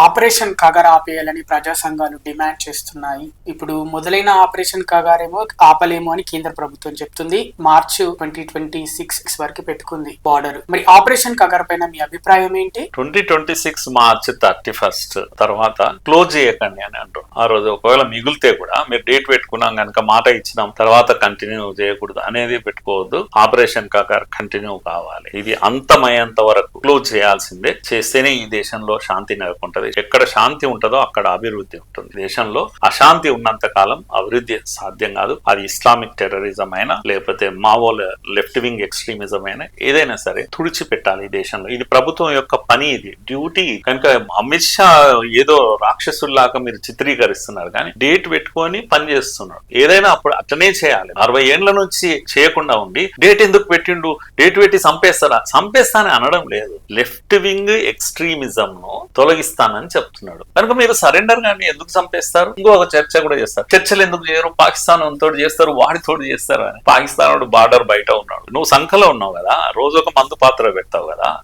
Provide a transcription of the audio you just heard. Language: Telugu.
ఆపరేషన్ కగర్ ఆపేయాలని ప్రజా సంఘాలు డిమాండ్ చేస్తున్నాయి. ఇప్పుడు మొదలైన ఆపరేషన్ కగారేమో ఆపలేము అని కేంద్ర ప్రభుత్వం చెప్తుంది. మార్చ్ ట్వంటీ ట్వంటీ సిక్స్ వరకు పెట్టుకుంది బార్డర్. మరి ఆపరేషన్ కగర్ పైన మీ అభిప్రాయం ఏంటి? Twenty twenty six March thirty first తర్వాత క్లోజ్ చేయకండి అని అంటారు. ఆ రోజు ఒకవేళ మిగిలితే కూడా మీరు డేట్ పెట్టుకున్నాం కనుక మాట ఇచ్చినాం తర్వాత కంటిన్యూ చేయకూడదు అనేది పెట్టుకోవద్దు. ఆపరేషన్ కగర్ కంటిన్యూ కావాలి. ఇది అంతమయ్యేంత వరకు క్లోజ్ చేయాల్సిందే. చేస్తేనే ఈ దేశంలో శాంతి నెలకొంటది. ఎక్కడ శాంతి ఉంటుందో అక్కడ అభివృద్ధి ఉంటుంది. దేశంలో అశాంతి ఉన్నంత కాలం అభివృద్ధి సాధ్యం కాదు. అది ఇస్లామిక్ టెర్రరిజం అయినా లేకపోతే మావోల లెఫ్ట్ వింగ్ ఎక్స్ట్రీమిజం అయినా ఏదైనా సరే తుడిచిపెట్టాలి ఈ దేశంలో. ఇది ప్రభుత్వం యొక్క పని ఇది డ్యూటీ కనుక అమిత్ షా ఏదో రాక్షసుల్లాగా మీరు చిత్రీకరిస్తున్నారు కానీ డేట్ పెట్టుకొని పని చేస్తున్నారు. ఏదైనా అప్పుడు అట్లనే చేయాలి. అరవై ఏండ్ల నుంచి చేయకుండా ఉండి డేట్ ఎందుకు పెట్టిండు? డేట్ పెట్టి చంపేస్తారా? చంపేస్తానని అనడం లేదు. లెఫ్ట్ వింగ్ ఎక్స్ట్రీమిజం ను తొలగిస్తానని చెప్తున్నాడు. కనుక మీరు సరెండర్ గాని ఎందుకు చంపేస్తారు? ఇంకొక చర్చ కూడా చేస్తారు. చర్చలు ఎందుకు చేయరు? పాకిస్తాన్ తోటి చేస్తారు వాడితోడు చేస్తారు అని. పాకిస్తాన్ బార్డర్ బయట ఉన్నాడు. నువ్వు సంఖలో ఉన్నావు కదా? రోజు ఒక మందు పాత్ర పెడతావు కదా?